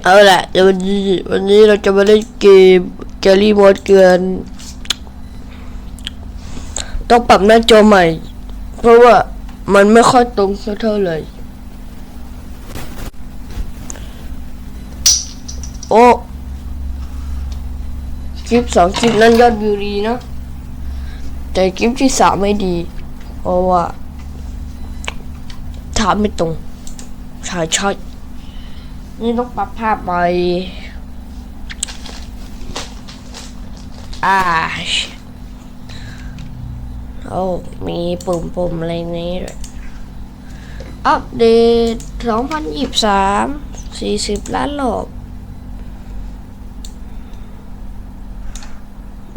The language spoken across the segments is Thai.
เอาละเดี๋ยววันนี้วันนี้เราจะมาเล่นเกมแกลี่มอดเกิน ต้องปรับหน้าจอใหม่ เพราะว่ามันไม่ค่อยตรงเท่าไหร่โอ้คลิปสองคลิปนั้นยอดวิวดีนะแต่คลิปที่สามไม่ดี เพราะว่าถามไม่ตรงใช่ใช่ นี่ต้องปรับภาพไปอ่าโอ้ มีปุ่มๆอะไรนี้ด้วยอัปเดต2023 40 ล้านรอบ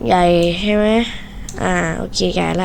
ใหญ่ใช่ไหม อ่า โอเคใหญ่ละ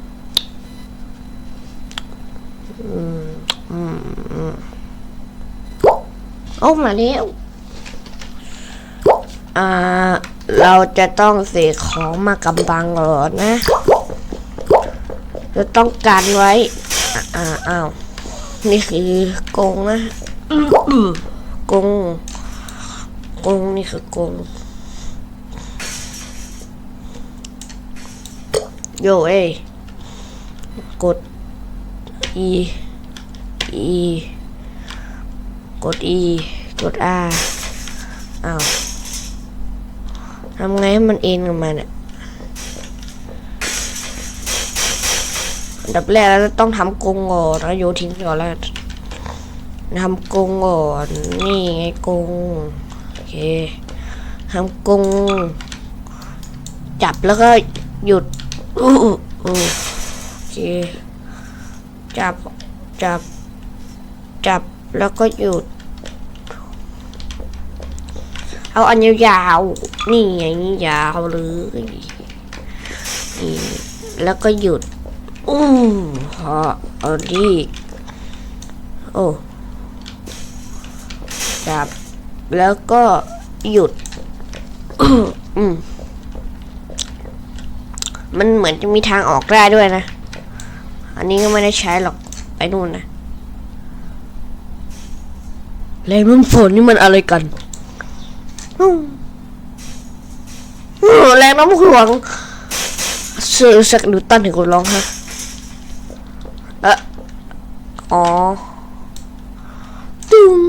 โอ้มาแล้วอ่า เราจะต้องเสกของมากำบังก่อนนะ จะต้องการไว้ อ่าอ่าอ้าวนี่คือกงนะกงกงนี่คือกงโยเอ้กด E E กด E กด R อ้าวทำไงให้มันเอ็นกับมันเนี่ยอันดับแรกเราต้องทำกรงก่อนแล้วโยทิ้งก่อนแล้วทำกรงก่อนนี่ไงกรงโอเคทำกรงจับแล้วก็หยุดอู้อู้อู้โอเคจับจับจับ แล้วก็หยุด เอาอันยาวๆนี่ไงนี้ยาวเลยแล้วก็หยุดอู้พอเอาดีโอ้จับ แล้วก็หยุด อืมมันเหมือนจะมีทางออกได้ด้วยนะ อันนี้ก็ไม่ได้ใช้หรอก ไปนู่นนะ แรงน้ำฝนนี่มันอะไรกันแรงน้ำหวงเสือสักดูตันถึงคนร้องฮะเอออ๋อตุ้ม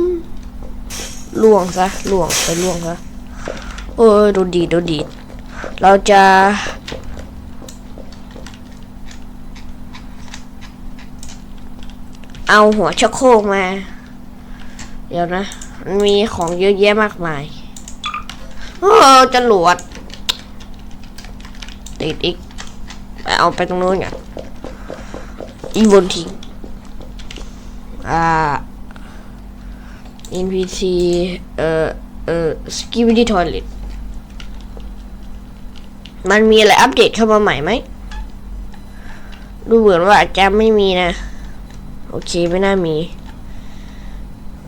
ล่วงซะล่วงไปล่วงซะโอ้ยโดนดีดโดนดี เราจะเอาหัวชักโครกมา เดี๋ยวนะมันมีของเยอะแยะมากมายโอ้จรวดติดอีกไปเอาไปตรงนู้นกันอีบนทิ้งอ่า NPC เอ่อเอ่อ Skibidi Toilet มันมีอะไรอัปเดตเข้ามาใหม่ไหม ดูเหมือนว่าจะไม่มีนะ โอเคไม่น่ามี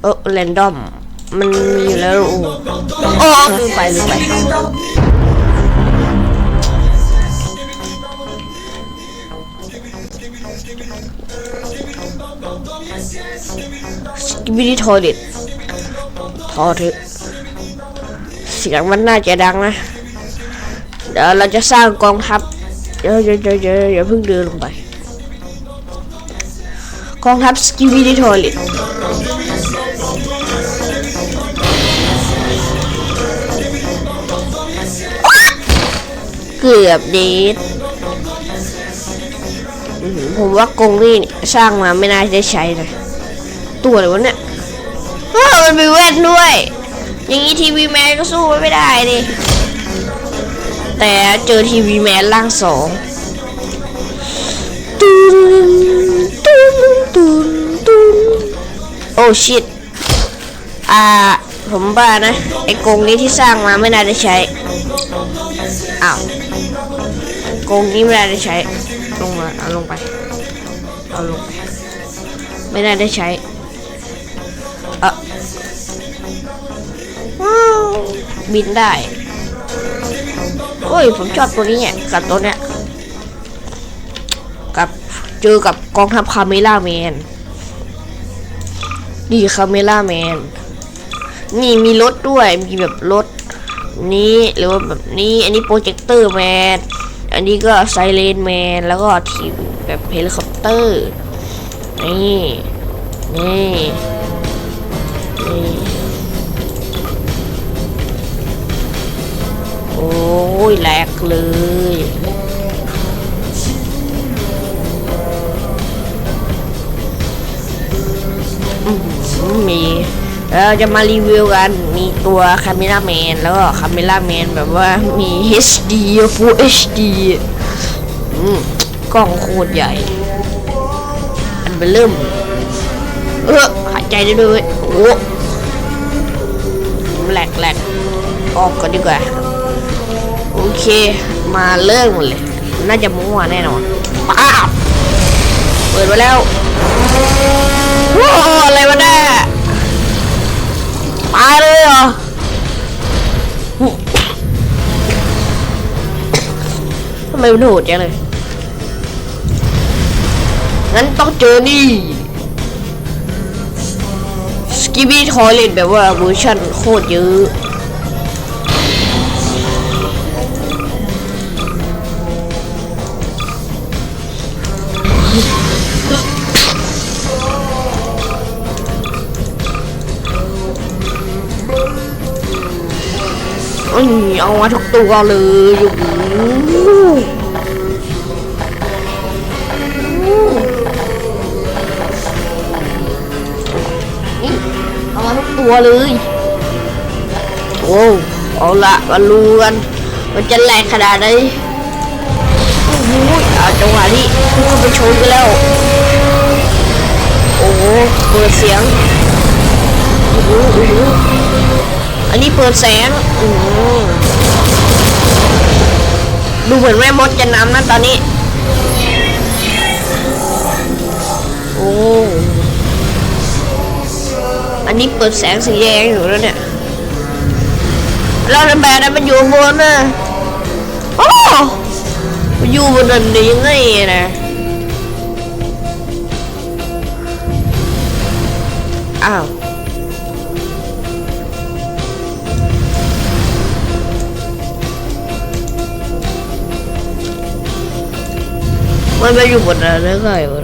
เออแรนดอม มันมีอยู่แล้วโอ้โหโอ้ลืมไปลืมไปสกิบิดี้ทอเด็ดทอเถอเสียงมันน่าจะดังนะ เดี๋ยวเราจะสร้างกองทัพเดี๋ยวเดี๋ยวเดี๋ยวเยวอย่าเพิ่งเดินลงไป กองทัพสกิบิดี้ทอเลต เกือบเดทผมว่ากงนี่สร้างมาไม่น่าจะใช้เลยตัวอะไรวะเนี่ยว้ามันมีเวทด้วย อย่างนี้ทีวีแมนก็สู้ไม่ได้ดิแต่เจอทีวีแมนล่างสองตุนตุนตุนตุนโอ้ชิตอ่าผมบ้านะ ไอ้กงนี้ที่สร้างมาไม่น่าจะใช้อ้าว กงนี้ไม่ได้ใช้ ลงมาเอาลงไป เอาลงไป ไม่น่าได้ใช้เอะว้าวบินได้ โอ้ย ผมชอบตัวนี้เนี่ยกับตัวเนี้ยกับเจอกับกองทัพคาเมล่าแมนนี่คาเมล่าแมนนี่มีรถด้วย มีแบบรถนี้หรือว่าแบบนี้ อันนี้โปรเจคเตอร์แมน อันนี้ก็ไซเรนแมนแล้วก็ทีมแบบเฮลิคอปเตอร์ นี่ นี่นี่โอ้ยแหลกเลยมี เราจะมารีวิวกัน มีตัวคาเมล่าแมนแล้วก็คาเมล่าแมนแบบว่ามี HD Full HD อืมกล้องโคตรใหญ่ อันเบอร์เริ่ม เออหายใจได้ด้วยโอ้โหแหลกแหลกออกก่อนดีกว่า โอเค มาเริ่มหมดเลย น่าจะมั่วแน่นอนป้าบเปิดมาแล้วว้า ตายเลยเหรอทำไมมันโหดจังเลย งั้นต้องเจอนี่ สกิบี้ทอยเลนแบบว่าเวอร์ชันโคตรเยอะ อืมเอามาทุกตัวเลยอ้โหนี่เอามาทุกตัวเลย โอ้เอาละมาลูกัน มันจะแหลกขนาดไหนโอ้โหเอาจังหวะนี้ทุกคนไปชนกันแล้ว โอ้โหเปิดเสียงโอ้โห อันนี้เปิดแสงอืดูเหมือนแม่มดจะนำนะตอนนี้ โอ้ อันนี้เปิดแสงสีแดงอยู่แล้วเนี่ยแล้วในแบบนั้นมันอยู่บนน่ะโอ้มันอยู่บนนั้นได้ยังไงนะอ้าว มันไปอยู่บนนั้นได้ไงวะ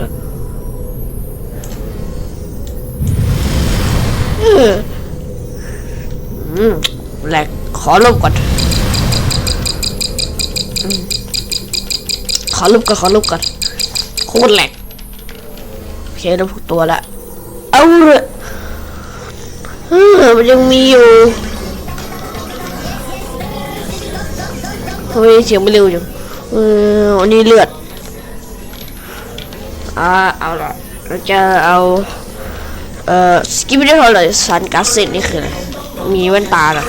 แหลกขอลบก่อน ขอลบก่อน ขอลบก่อน โคตรแหลกโอเคได้พวกตัวละ เอาเลยเอมันยังมีอยู่ทำไมเสียงไม่เร็วจังเอออันนี้เลือด อ่าเอาละเราจะเอาเอ่อสกิปได้เท่าไหร่ซันกัสเซ็ตนี่คืออะไรมีแว่นตาเหรอ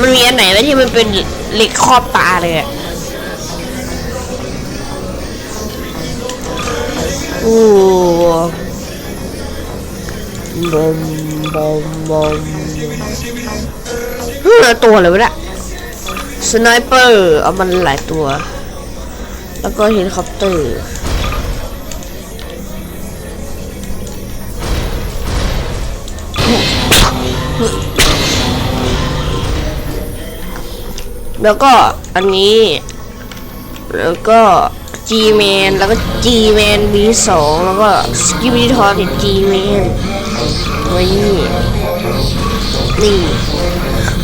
มันมีอันไหนไหมที่มันเป็นเหล็กครอบตาเลยอะโอ้บอมบอมบอมเฮ้ยตัวอะไรวะเนี่ย สไนเปอร์เอามันหลายตัว แล้วก็เฮลิคอปเตอร์แล้วก็อันนี้ แล้วก็ G Man แล้วก็ G Man B2 แล้วก็ Skibidi t o r G Man ไว้นี่นี่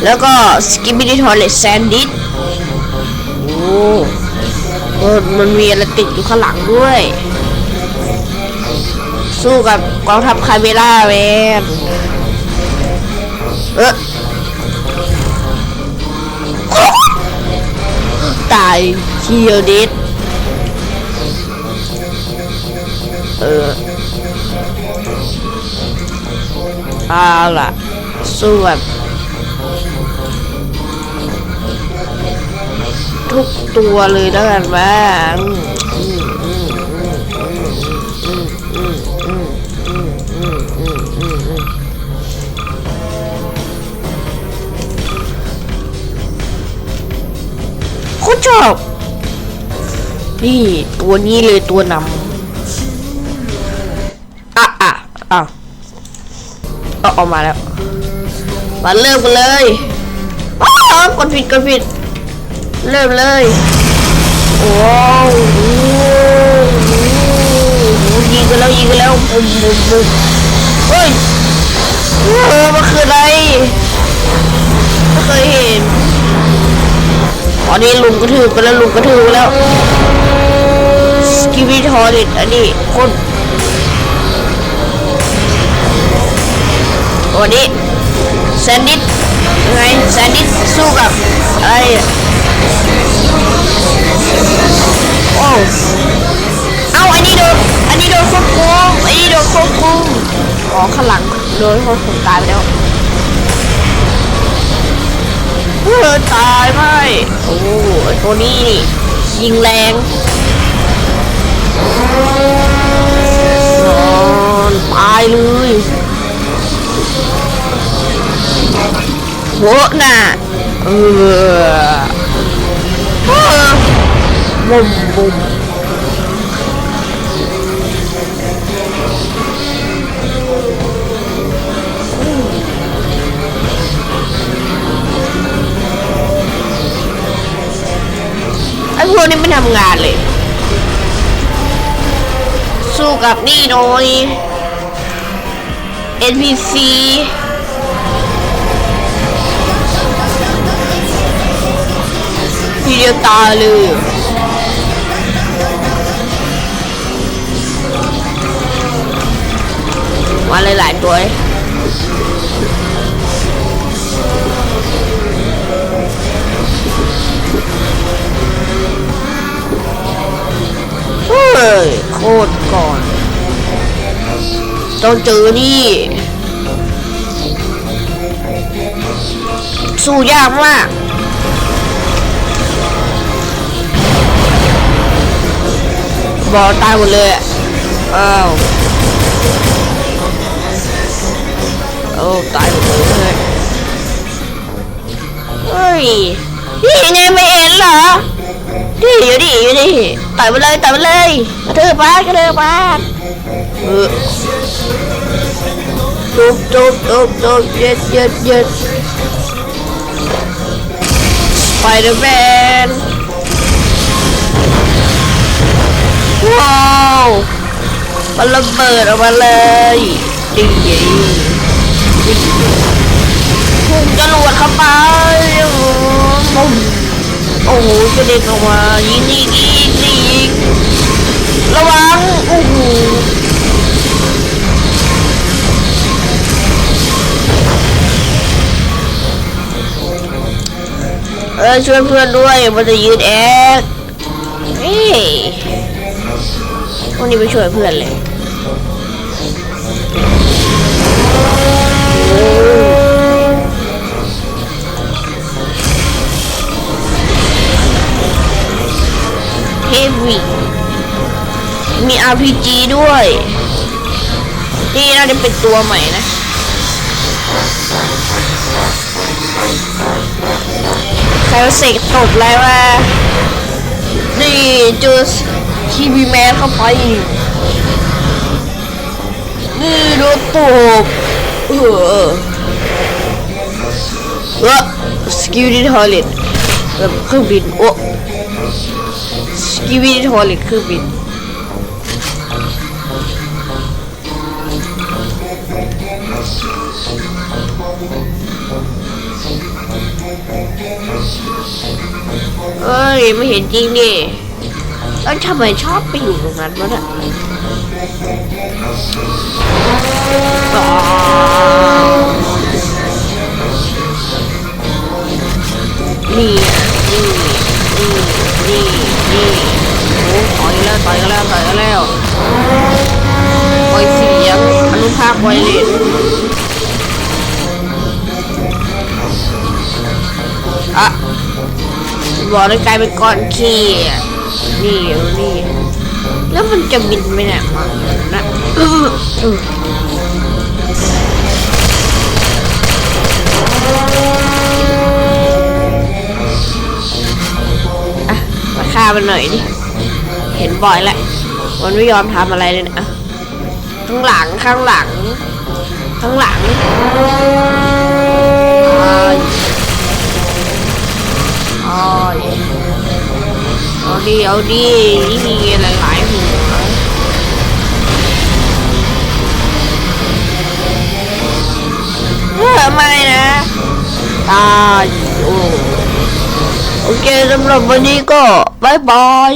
แล้วก็ Skibidi Toilet Sandwich โอ้เออมันมีอะไรติดอยู่ข้างหลังด้วย สู้กับกองทัพคาเมล่าแมนเออตายเคียวดิสเออเอาล่ะสู้แบบ ทุกตัวเลยแล้วกันว่าโคุณชอบ นี่ตัวนี้เลยตัวนำอะอะอะก็ออกมาแล้ว มาเริ่มกันเลย อ๋อกดผิดกดผิด เริ่มเลยโอ้โหยิงกันแล้วยิงกันแล้วบุ้มบุ้มบุ้มเฮ้ยเออมันคืออะไรไม่เคยเห็นตอนนี้ลุงกระทืบกันแล้วลุงกระทืบกันแล้วสกิวิทอริตอันนี้คนวันนี้แซนดิสยังไงแซนดิสสู้กับอะไรอ เอาอันนี้โดน อันนี้โดนควบคุมอันนี้โดนควบคุมอ๋อข้างหลังโดนควบคุมตายไปแล้วเออตายไหมโอ้ตัวนี้นี่ ยิงแรงนอนตายเลยโหน่ะออเออ บุมบุมไอ้พวกนี้ไม่ทำงานเลย สู้กับนี่หน่อย NPC ทีเดียวตายเลย มาหลายๆตัวเฮ้ยโคตรก่อนต้องเจอนี่ สู้ยากมากบอลตายหมดเลยอ้าว อ้ตายหมดเลยเฮ้ยนี่ไงไม่เห็นเหรอนี่อยู่ดิอยู่ดิต่อยไปเลยต่อยไปเลยกระเทือปากระเทือปากเออจุบจุบจุบจุบเย็ดเย็ดเย็ดไปเดอร์แมนว้าวมันระเบิดออกมาเลยดีดี พุ่งจรวดเข้าไปปุ้มโอ้โหกระเด็นออกมายิงอีกยิงอีกยิงระวังโอ้โหเออช่วยเพื่อนด้วยมันจะยืนแอกเฮ้ยวันนี้ไปช่วยเพื่อนเลย มี RPG ด้วย นี่น่าจะเป็นตัวใหม่นะ ใครเสกตบอะไรวะนี่เจอคีบีแมนเข้าไป นี่โดนตบเออเออสกิลดิทอลิตเครื่องบินโอ้สกิวิทอลิตเครื่องบิน เอ้ย ไม่เห็นจริงดิแล้วทำไมชอบไปอยู่ตรงนั้นวะเนี่ยอ๋อนี่อะนี่นี่นี่นี่โอ้ต่อยแล้วต่อยกันแล้วต่อยกันแล้ว ภาคไวเลอะบอกเลยกลายเป็นก้อนขี้นี่นี่แล้วมันจะบินไปไหนมานะอื้ออื้ออะมาฆ่ามันหน่อยดิ เห็นบ่อยแล้วมันไม่ยอมทำอะไรเลยนะอะ ข้างหลังข้างหลัง ข้างหลังอ้ายอ้ายเอาดีเอาดีนี่หลายๆหัวเออไม่นะตายโอ้โอเคสำหรับวันนี้ก็บายบาย